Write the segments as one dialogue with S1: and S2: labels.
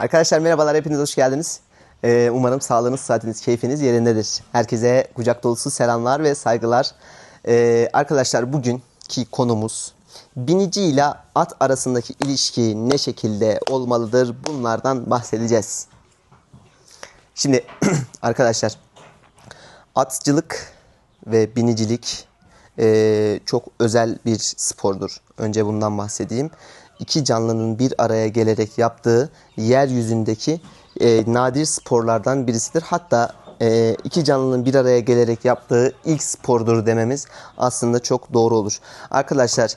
S1: Arkadaşlar merhabalar, hepiniz hoş geldiniz. Ee, umarım sağlığınız, saatiniz, keyfiniz yerindedir. Herkese kucak dolusu selamlar ve saygılar. Ee, arkadaşlar bugünkü konumuz binici ile at arasındaki ilişki ne şekilde olmalıdır bunlardan bahsedeceğiz. Şimdi arkadaşlar atçılık ve binicilik eee, çok özel bir spordur. Önce bundan bahsedeyim. İki canlının bir araya gelerek yaptığı yeryüzündeki eee, nadir sporlardan birisidir. Hatta eee, iki canlının bir araya gelerek yaptığı ilk spordur dememiz aslında çok doğru olur. Arkadaşlar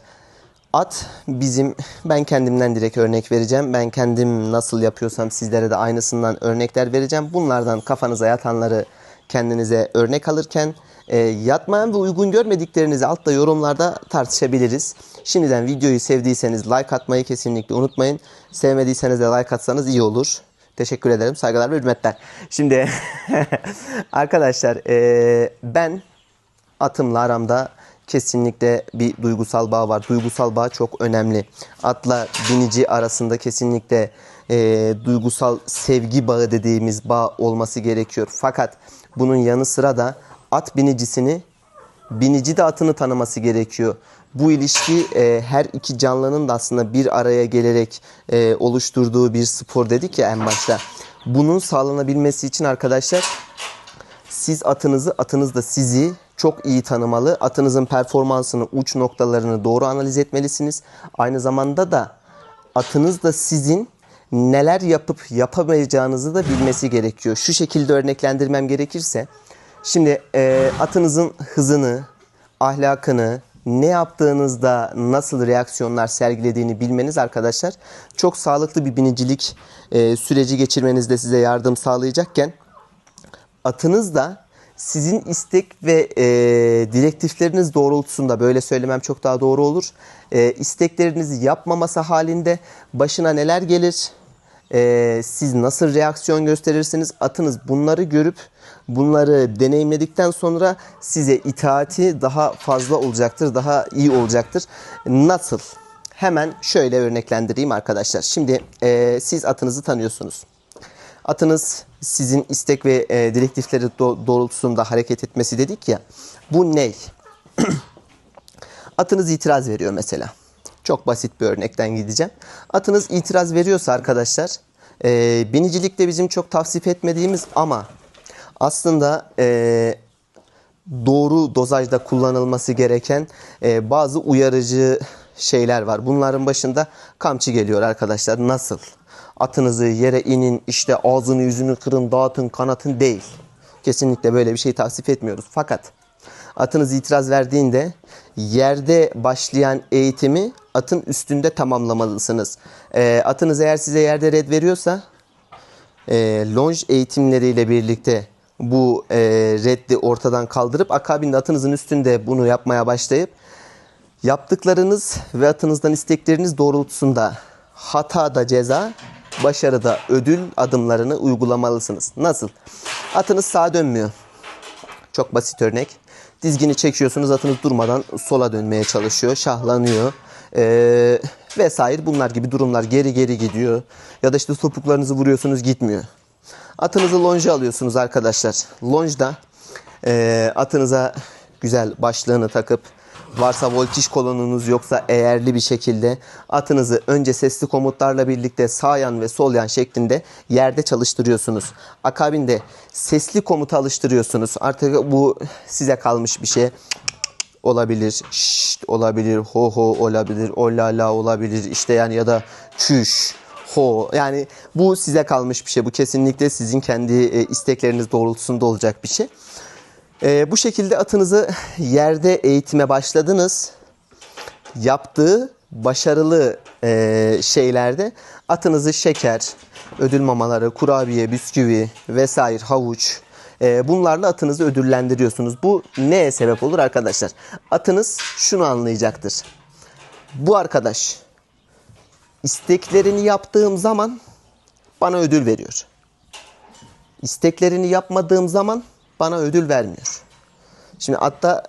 S1: At bizim, ben kendimden direkt örnek vereceğim. Ben kendim nasıl yapıyorsam sizlere de aynısından örnekler vereceğim. Bunlardan kafanıza yatanları kendinize örnek alırken e, yatmayan ve uygun görmediklerinizi altta yorumlarda tartışabiliriz. Şimdiden videoyu sevdiyseniz like atmayı kesinlikle unutmayın. Sevmediyseniz de like atsanız iyi olur. Teşekkür ederim. Saygılar ve hürmetler. Şimdi arkadaşlar e, ben atımla aramda kesinlikle bir duygusal bağ var. Duygusal bağ çok önemli. Atla binici arasında kesinlikle e, duygusal sevgi bağı dediğimiz bağ olması gerekiyor. Fakat bunun yanı sıra da at binicisini binici de atını tanıması gerekiyor. Bu ilişki e, her iki canlının da aslında bir araya gelerek e, oluşturduğu bir spor dedik ya en başta. Bunun sağlanabilmesi için arkadaşlar siz atınızı, atınız da sizi çok iyi tanımalı. Atınızın performansını, uç noktalarını doğru analiz etmelisiniz. Aynı zamanda da atınız da sizin neler yapıp yapamayacağınızı da bilmesi gerekiyor. Şu şekilde örneklendirmem gerekirse, şimdi e, atınızın hızını, ahlakını, ne yaptığınızda nasıl reaksiyonlar sergilediğini bilmeniz arkadaşlar çok sağlıklı bir binicilik e, süreci geçirmenizde size yardım sağlayacakken atınız da sizin istek ve e, direktifleriniz doğrultusunda böyle söylemem çok daha doğru olur. E, isteklerinizi yapmaması halinde başına neler gelir? E, siz nasıl reaksiyon gösterirsiniz? Atınız bunları görüp bunları deneyimledikten sonra size itaati daha fazla olacaktır, daha iyi olacaktır. Nasıl? Hemen şöyle örneklendireyim arkadaşlar. Şimdi e, siz atınızı tanıyorsunuz. Atınız sizin istek ve e, direktifleri do- doğrultusunda hareket etmesi dedik ya. Bu ney? Atınız itiraz veriyor mesela. Çok basit bir örnekten gideceğim. Atınız itiraz veriyorsa arkadaşlar, e, binicilikte bizim çok tavsif etmediğimiz ama aslında e, doğru dozajda kullanılması gereken e, bazı uyarıcı şeyler var. Bunların başında kamçı geliyor arkadaşlar. Nasıl? Atınızı yere inin, işte ağzını yüzünü kırın, dağıtın, kanatın değil. Kesinlikle böyle bir şey tavsif etmiyoruz. Fakat atınız itiraz verdiğinde yerde başlayan eğitimi atın üstünde tamamlamalısınız. E, atınız eğer size yerde red veriyorsa e, longe eğitimleriyle birlikte bu e, reddi ortadan kaldırıp akabinde atınızın üstünde bunu yapmaya başlayıp yaptıklarınız ve atınızdan istekleriniz doğrultusunda hatada ceza, başarıda ödül adımlarını uygulamalısınız. Nasıl? Atınız sağa dönmüyor. Çok basit örnek. Dizgini çekiyorsunuz atınız durmadan sola dönmeye çalışıyor, şahlanıyor ee, vesaire bunlar gibi durumlar geri geri gidiyor. Ya da işte topuklarınızı vuruyorsunuz gitmiyor. Atınızı longe alıyorsunuz arkadaşlar. Longeda e, atınıza güzel başlığını takıp varsa voltiş kolonunuz yoksa eğerli bir şekilde atınızı önce sesli komutlarla birlikte sağ yan ve sol yan şeklinde yerde çalıştırıyorsunuz. Akabinde sesli komuta alıştırıyorsunuz. Artık bu size kalmış bir şey olabilir, şşt olabilir, ho ho olabilir, olala olabilir işte yani ya da çüş, ho yani bu size kalmış bir şey. Bu kesinlikle sizin kendi e, istekleriniz doğrultusunda olacak bir şey. E, bu şekilde atınızı yerde eğitime başladınız. Yaptığı başarılı e, şeylerde atınızı şeker, ödül mamaları, kurabiye, bisküvi vesaire havuç e, bunlarla atınızı ödüllendiriyorsunuz. Bu neye sebep olur arkadaşlar? Atınız şunu anlayacaktır. Bu arkadaş isteklerini yaptığım zaman bana ödül veriyor. İsteklerini yapmadığım zaman bana ödül vermiyor. Şimdi atta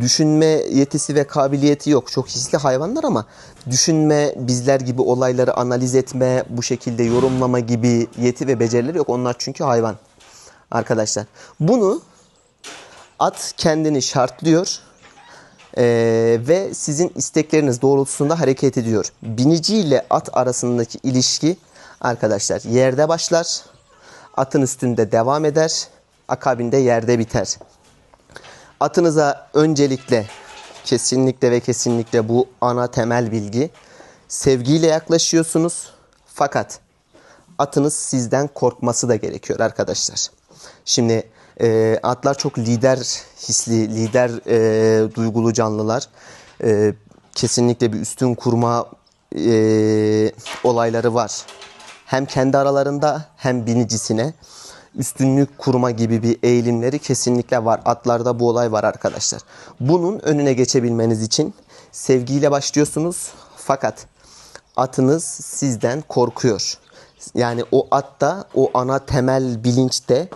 S1: düşünme yetisi ve kabiliyeti yok. Çok hisli hayvanlar ama düşünme, bizler gibi olayları analiz etme, bu şekilde yorumlama gibi yeti ve becerileri yok. Onlar çünkü hayvan. Arkadaşlar. Bunu at kendini şartlıyor ee, ve sizin istekleriniz doğrultusunda hareket ediyor. Binici ile at arasındaki ilişki arkadaşlar yerde başlar, atın üstünde devam eder, akabinde yerde biter. Atınıza öncelikle kesinlikle ve kesinlikle bu ana temel bilgi sevgiyle yaklaşıyorsunuz fakat atınız sizden korkması da gerekiyor arkadaşlar. Şimdi e, atlar çok lider hisli, lider e, duygulu canlılar. E, kesinlikle bir üstün kurma e, olayları var. Hem kendi aralarında hem binicisine üstünlük kurma gibi bir eğilimleri kesinlikle var. Atlarda bu olay var arkadaşlar. Bunun önüne geçebilmeniz için sevgiyle başlıyorsunuz fakat atınız sizden korkuyor. Yani o atta o ana temel bilinçte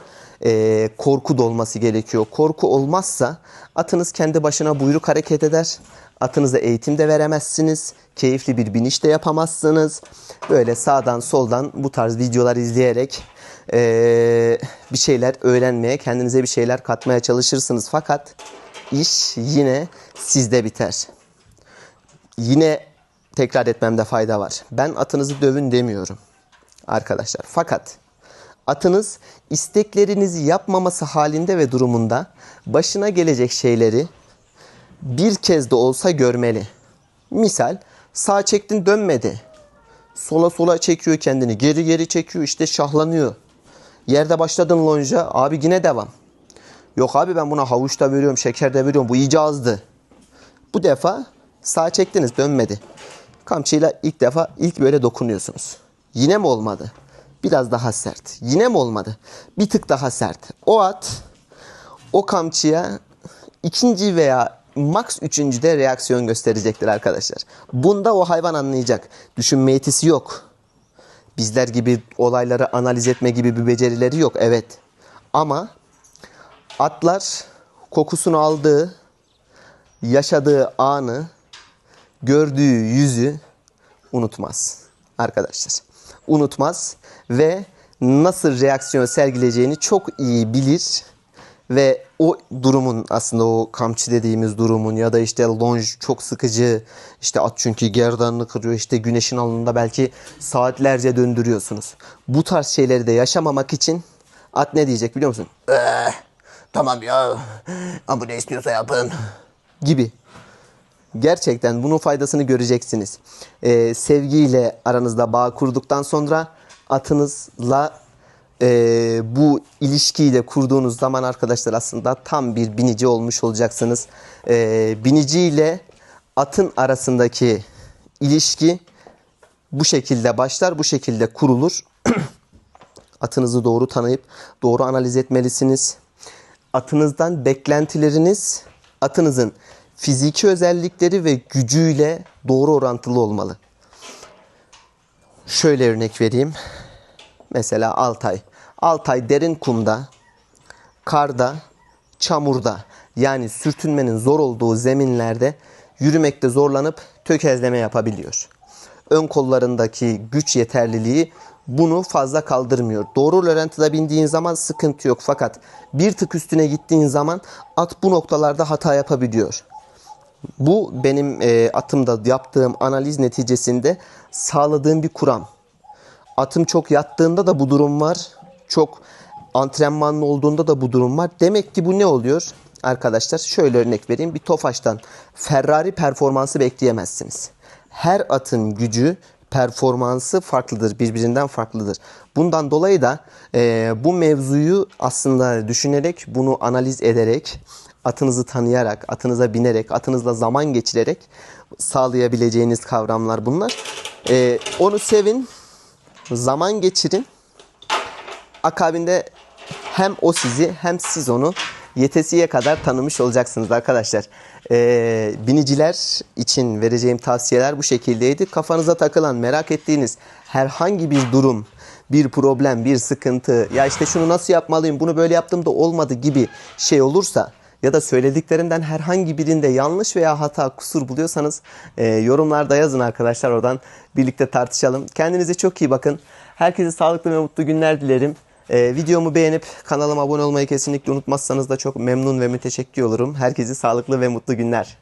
S1: e, korku dolması gerekiyor. Korku olmazsa atınız kendi başına buyruk hareket eder. Atınıza eğitim de veremezsiniz. Keyifli bir biniş de yapamazsınız. Böyle sağdan soldan bu tarz videolar izleyerek e, bir şeyler öğrenmeye, kendinize bir şeyler katmaya çalışırsınız. Fakat iş yine sizde biter. Yine tekrar etmemde fayda var. Ben atınızı dövün demiyorum arkadaşlar. Fakat atınız isteklerinizi yapmaması halinde ve durumunda başına gelecek şeyleri bir kez de olsa görmeli. Misal sağ çektin dönmedi. Sola sola çekiyor kendini. Geri geri çekiyor işte şahlanıyor. Yerde başladın lonca abi yine devam. Yok abi ben buna havuç da veriyorum şeker de veriyorum bu iyice azdı. Bu defa sağ çektiniz dönmedi. Kamçıyla ilk defa ilk böyle dokunuyorsunuz. Yine mi olmadı? Biraz daha sert. Yine mi olmadı? Bir tık daha sert. O at o kamçıya ikinci veya max üçüncüde reaksiyon gösterecektir arkadaşlar. Bunda o hayvan anlayacak. Düşünme yetisi yok. Bizler gibi olayları analiz etme gibi bir becerileri yok. Evet. Ama atlar kokusunu aldığı, yaşadığı anı, gördüğü yüzü unutmaz arkadaşlar. Unutmaz ve nasıl reaksiyon sergileyeceğini çok iyi bilir ve o durumun aslında o kamçı dediğimiz durumun ya da işte lonj çok sıkıcı işte at çünkü gerdanını kırıyor işte güneşin alnında belki saatlerce döndürüyorsunuz. Bu tarz şeyleri de yaşamamak için at ne diyecek biliyor musun? Eh, tamam ya ama ne istiyorsa yapın gibi. Gerçekten bunun faydasını göreceksiniz. Ee, sevgiyle aranızda bağ kurduktan sonra atınızla e, bu ilişkiyi de kurduğunuz zaman arkadaşlar aslında tam bir binici olmuş olacaksınız. E, binici ile atın arasındaki ilişki bu şekilde başlar, bu şekilde kurulur. Atınızı doğru tanıyıp doğru analiz etmelisiniz. Atınızdan beklentileriniz atınızın fiziki özellikleri ve gücüyle doğru orantılı olmalı. Şöyle örnek vereyim. Mesela Altay. Altay derin kumda, karda, çamurda yani sürtünmenin zor olduğu zeminlerde yürümekte zorlanıp tökezleme yapabiliyor. Ön kollarındaki güç yeterliliği bunu fazla kaldırmıyor. Doğru rölantıda bindiğin zaman sıkıntı yok fakat bir tık üstüne gittiğin zaman at bu noktalarda hata yapabiliyor. Bu benim e, atımda yaptığım analiz neticesinde sağladığım bir kuram. Atım çok yattığında da bu durum var. Çok antrenmanlı olduğunda da bu durum var. Demek ki bu ne oluyor? Arkadaşlar şöyle örnek vereyim. Bir Tofaş'tan Ferrari performansı bekleyemezsiniz. Her atın gücü performansı farklıdır, birbirinden farklıdır. Bundan dolayı da e, bu mevzuyu aslında düşünerek, bunu analiz ederek, atınızı tanıyarak, atınıza binerek, atınızla zaman geçirerek sağlayabileceğiniz kavramlar bunlar. E, onu sevin, zaman geçirin. Akabinde hem o sizi hem siz onu yetesiye kadar tanımış olacaksınız arkadaşlar. Ee, biniciler için vereceğim tavsiyeler bu şekildeydi. Kafanıza takılan, merak ettiğiniz herhangi bir durum, bir problem, bir sıkıntı, ya işte şunu nasıl yapmalıyım, bunu böyle yaptım da olmadı gibi şey olursa ya da söylediklerimden herhangi birinde yanlış veya hata kusur buluyorsanız e, yorumlarda yazın arkadaşlar oradan birlikte tartışalım. Kendinize çok iyi bakın. Herkese sağlıklı ve mutlu günler dilerim. E, videomu beğenip kanalıma abone olmayı kesinlikle unutmazsanız da çok memnun ve müteşekkir olurum. Herkese sağlıklı ve mutlu günler.